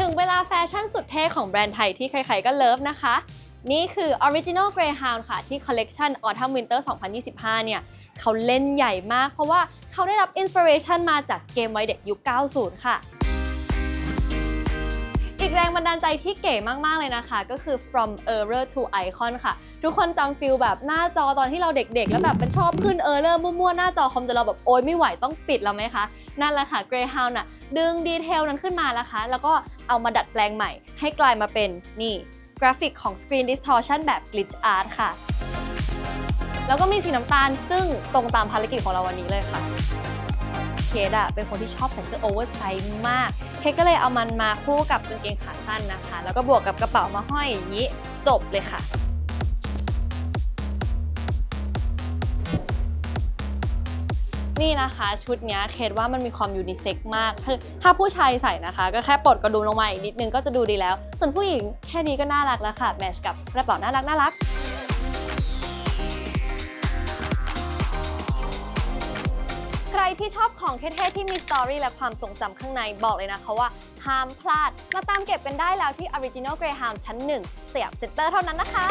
ถึงเวลาแฟชั่นสุดเท่ของแบรนด์ไทยที่ใครๆก็เลิฟนะคะ นี่คือ Original Greyhound ค่ะ ที่ Collection Autumn Winter 2025 เนี่ย เขาเล่นใหญ่มาก เพราะว่าเขาได้รับอินสปิเรชันมาจากเกมวัยเด็กยุค 90 ค่ะ อีกแรงบันดาลใจที่เก๋มากๆเลยนะคะ ก็คือ from error to icon ค่ะ ทุกคนจำฟิลแบบหน้าจอตอนที่เราเด็กๆ แล้วแบบมันชอบขึ้น error มั่วๆ หน้าจอคอมจนเราแบบโอ๊ยไม่ไหวต้องปิดแล้วไหมคะ นั่นแหละค่ะ Greyhound น่ะดึงดีเทลนั้นขึ้นมานะคะ แล้วก็ เอามาดัดแปลงใหม่ ให้กลายมาเป็นนี่กราฟิกของ Screen Distortion แบบ Glitch Art ค่ะ แล้วก็มีสีน้ำตาลซึ่งตรงตามภารกิจของเราวันนี้เลยค่ะ เคดอะเป็นคนที่ชอบใส่เสื้อโอเวอร์ไซส์มาก เคสก็เลยเอามันมาคู่กับกางเกงขาสั้นนะคะ แล้วก็บวกกับกระเป๋ามาห้อยอย่างนี้ จบเลยค่ะ นี่นะคะ ชุดนี้เคสว่ามันมีความยูนิเซ็กมากคือถ้าผู้ชายใส่นะคะ ก็แค่ปลดกระดุมลงมาอีกนิดนึงก็จะดูดีแล้ว ส่วนผู้หญิงแค่นี้ก็น่ารักแล้วค่ะ แมชกับกระเป๋าน่ารักน่ารักใครที่ชอบของเท่ๆที่มีสตอรี่และความทรงจำข้างในบอกเลยนะคะว่า ห้ามพลาด มาตามเก็บกันได้แล้วที่ Original Greyhound ชั้น1สยามเซ็นเตอร์เท่านั้นนะคะ